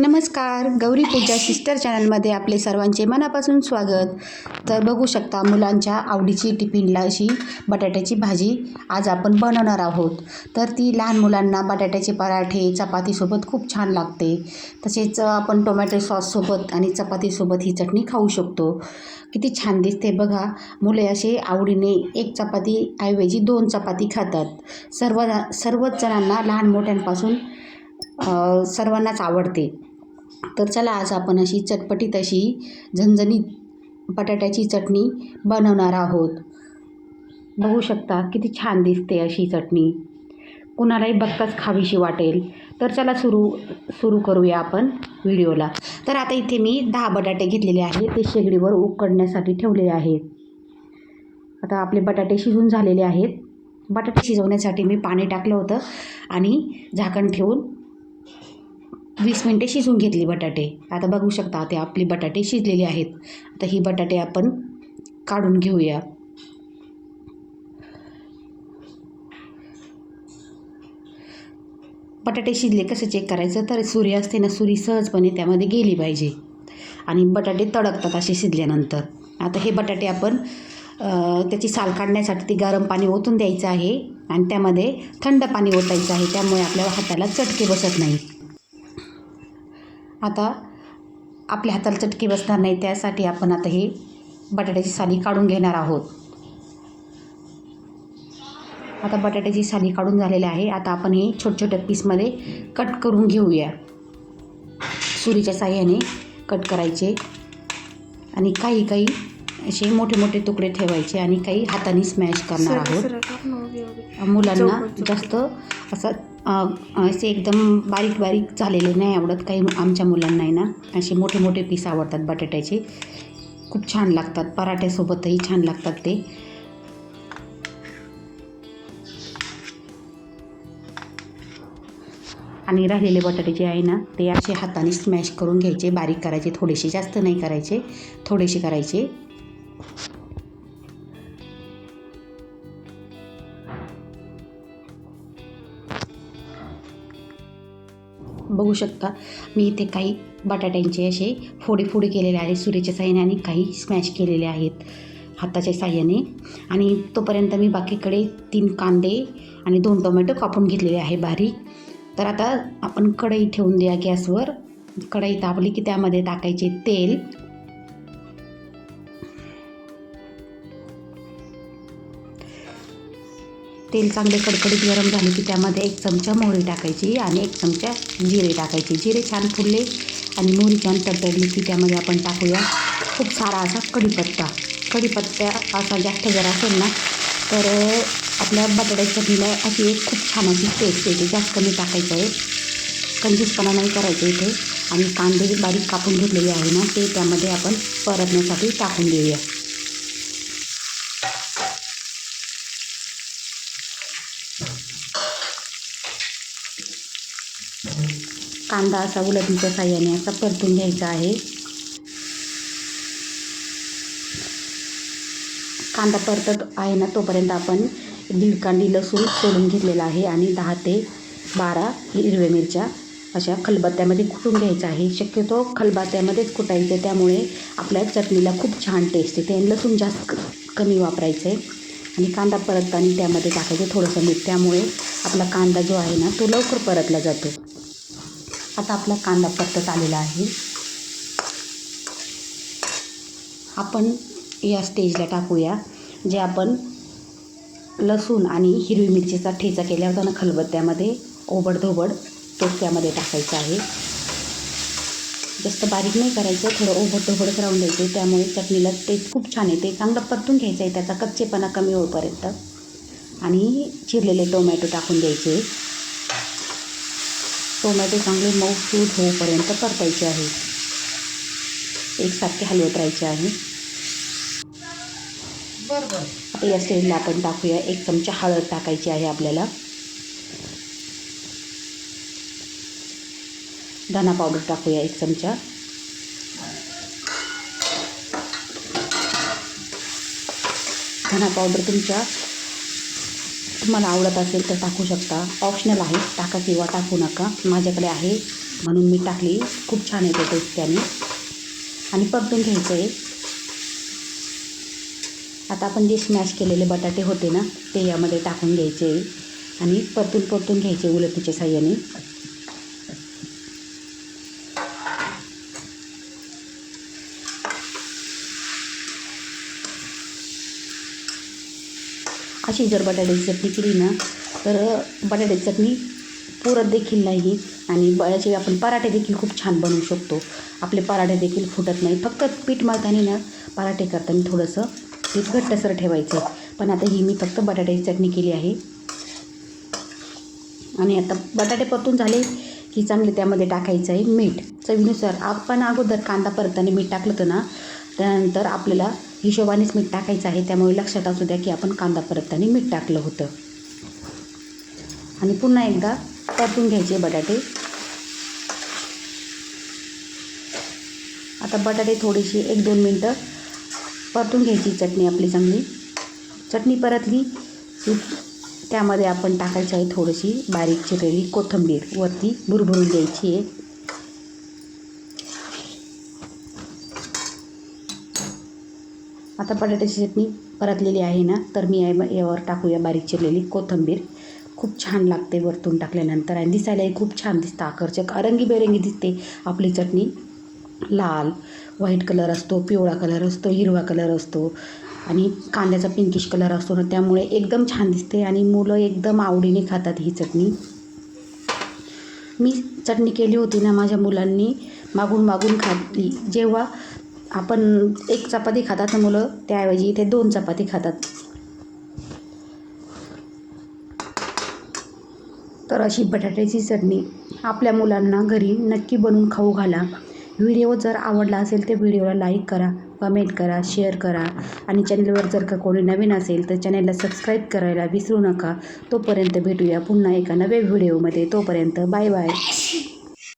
नमस्कार गौरी पूजा सिस्टर चॅनलमध्ये आपले सर्वांचे मनापासून स्वागत. तर बघू शकता मुलांच्या आवडीची टिफिनला अशी बटाट्याची भाजी आज आपण बनवणार आहोत. तर ती लहान मुलांना बटाट्याचे पराठे चपातीसोबत खूप छान लागते. तसेच आपण टोमॅटो सॉससोबत आणि चपातीसोबत ही चटणी खाऊ शकतो. किती छान दिसते बघा मुले असे आवडीने एक चपाती ऐवजी दोन चपाती खातात. सर्व सर्वच जणांना लहान मोठ्यांपासून सर्वांनाच आवडते. तर चला आज आपण अशी चटपटीत अशी झणझणीत बटाट्याची चटणी बनवणार आहोत. बघू शकता किती छान दिसते अशी चटणी. कुणालाही बघताच खावीशी वाटेल. तर चला सुरू सुरू करूया आपण व्हिडिओला. तर आता इथे मी दहा बटाटे घेतलेले आहेत. ते शेगडीवर उकडण्यासाठी ठेवलेले आहेत. आता आपले बटाटे शिजून झालेले आहेत. बटाटे शिजवण्यासाठी मी पाणी टाकलं होतं आणि झाकण ठेवून वीस मिनटे शिजवून घेतली बटाटे. आता बघू शकता ते आपले बटाटे शिजलेले आहेत. आता ही बटाटे आपण काढून घेऊया. बटाटे शिजले कसं चेक करायचं? तर सुरी असते ना सुरी सहजपणे त्यामध्ये गेली पाहिजे. आणि बटाटे तडकतात असे शिजल्यानंतर. आता हे बटाटे आपण त्याची साल काढण्यासाठी ती गरम पाणी ओतून द्यायचं आहे. आणि त्यामध्ये थंड पाणी ओतायचं आहे. त्यामुळे आपल्या हाताला चटके बसत नाही आता आपल्या हाताला चटके बसणार नाही त्यासाठी आपण आता हे बटाट्याची साली काढून घेणार आहोत. आता बटाट्याची साली काढून झालेली आहे. आता आपण हे छोट्या छोट्या पीसमध्ये कट करून घेऊया. सुरीच्या साह्याने कट करायचे. आणि काही काही असे मोठे मोठे तुकडे ठेवायचे आणि काही हाताने स्मॅश करणार आहोत. मुलांना जास्त असं असे एकदम बारीक बारीक झालेले नाही आवडत. काही आमच्या मुलांना आहे ना असे मोठे मोठे पीस आवडतात बटाट्याचे. खूप छान लागतात. पराठ्यासोबतही छान लागतात ते. आणि राहिलेले बटाटे जे आहे ना ते असे हाताने स्मॅश करून घ्यायचे. बारीक करायचे. थोडेसे जास्त नाही करायचे. थोडेसे करायचे. बघू शकता मी इथे काही बटाट्यांचे असे फोडी फोडी केलेले आहेत सुरीच्या साह्याने आणि काही स्मॅश केलेले आहेत हाताच्या साह्याने. आणि तोपर्यंत मी बाकीकडे तीन कांदे आणि दोन टोमॅटो कापून घेतलेले आहे बारीक. तर आता आपण कढई ठेवून द्या गॅसवर. कढई तापली की त्यामध्ये टाकायचे तेल. तेल चांगले कडकडीत गरम झाले की त्यामध्ये एक चमचा मोहरी टाकायची आणि एक चमचा जिरे टाकायचे. जिरे छान फुलले आणि मोहरी छान तडतडली की त्यामध्ये आपण टाकूया खूप सारा असा कढीपत्ता. कढीपत्ता असा जास्त जर असेल ना तर आपल्या बटाट्याच्या चटणीला अशी एक खूप छान अशी टेस्ट येते. जास्त कमी टाकायचं आहे. कंजूसपणा नाही करायचं इथे. आणि कांदे बारीक कापून घेतलेले आहे ना ते त्यामध्ये आपण परतण्यासाठी टाकून देऊया. कांदा असा उलटणीच्या साह्याने असा परतून घ्यायचा आहे. कांदा परतत आहे ना तोपर्यंत आपण दीड कांडी लसूण सोलून घेतलेला आहे आणि दहा ते बारा हिरव्या मिरच्या अशा खलबत्त्यामध्ये कुटून घ्यायचं आहे. शक्यतो खलबत्त्यामध्येच कुटायचं त्यामुळे आपल्या चटणीला खूप छान टेस्ट येते आणि लसूण जास्त कमी वापरायचं आहे आणि कांदा परतताना त्यामध्ये टाकायचं थोडंसं मीठ त्यामुळे आपला कांदा जो आहे ना तो लवकर परतला जातो. आता आपला कांदा परतत आलेला आहे. आपण या स्टेजला टाकूया जे आपण लसूण आणि हिरवी मिरचीचा ठेचा केला होता ना खलबत्त्यामध्ये ओबडधोबड तो त्यामध्ये टाकायचा आहे. जास्त बारीक नाही करायचं थोडं ओबडधोबडच राहून द्यायचं त्यामुळे चटणीला टेस्ट खूप छान येते. चांगलं परतून घ्यायचं आहे त्याचा कच्चेपणा कमी होईपर्यंत. आणि चिरलेले टोमॅटो टाकून द्यायचे. टोमॅटो चांगले मऊसूद होईपर्यंत परतायचे आहे. एकसारखे हलवत राहायचे आहे. आता या स्टेजला आपण टाकूया. एक चमचा हळद टाकायची आहे आपल्याला. धना पावडर टाकूया एक चमचा. धना पावडर तुमच्या तुम्हाला आवडत असेल तर टाकू शकता. ऑप्शनल आहे. टाका किंवा टाकू नका. माझ्याकडे आहे. म्हणून मी टाकली. खूप छान येते टेस्ट त्याने आणि परतून घ्यायचं आहे आता आपण जे स्मॅश केलेले बटाटे होते ना ते यामध्ये टाकून घ्यायचे. आणि परतून परतून घ्यायचे उलटीच्या साह्याने. अशी जर बटाट्याची चटणी केली ना तर बटाट्याची चटणी पुरत देखील नाही आणि बळ्याचे आपण पराठे देखील खूप छान बनवू शकतो. आपले पराठे देखील फुटत नाही. फक्त पीठ मळताना ना पराठे करताना थोडंसं पीठ घट्टसर ठेवायचं पण आता ही मी फक्त बटाट्याची चटणी केली आहे. आणि आता बटाटे परतून झाले की चांगले त्यामध्ये टाकायचं आहे मीठ. चवीनुसार आपण अगोदर कांदा परताना मीठ टाकलं होतं ना त्यानंतर आपल्याला हिशोबानेच मीठ टाकायचं आहे. त्यामुळे लक्षात असू द्या की आपण कांदा परतताना मीठ टाकलं होतं. आणि पुन्हा एकदा परतून घ्यायचे बटाटे. आता बटाटे थोडीशी एक दोन मिनटं परतून घ्यायची चटणी आपली चांगली. चटणी परतली की त्यामध्ये आपण टाकायची आहे थोडीशी बारीक चिरलेली कोथिंबीर वरती भुरभुरून द्यायची आहे. आता बटाट्याची चटणी परतलेली आहे ना तर मी यावर टाकूया बारीक चिरलेली कोथिंबीर. खूप छान लागते वरतून टाकल्यानंतर आणि दिसायलाही खूप छान दिसतं आकर्षक रंगीबेरंगी दिसते आपली चटणी. लाल व्हाईट कलर असतो पिवळा कलर असतो हिरवा कलर असतो आणि कांद्याचा पिंकिश कलर असतो ना त्यामुळे एकदम छान दिसते आणि मुलं एकदम आवडीने खातात ही चटणी. मी चटणी केली होती ना माझ्या मुलांनी मागून मागून खाल्ली. जेव्हा आपण एक चपाती खातात ना मुलं त्याऐवजी ते दोन चपाती खातात. तर अशी बटाट्याची चटणी आपल्या मुलांना घरी नक्की बनवून खाऊ घाला. व्हिडिओ जर आवडला असेल तर व्हिडिओला लाईक करा कमेंट करा शेअर करा. आणि चॅनलवर जर का कोणी नवीन असेल तर चॅनलला सबस्क्राईब करायला विसरू नका. तोपर्यंत भेटूया पुन्हा एका नव्या व्हिडिओमध्ये. तोपर्यंत बाय बाय.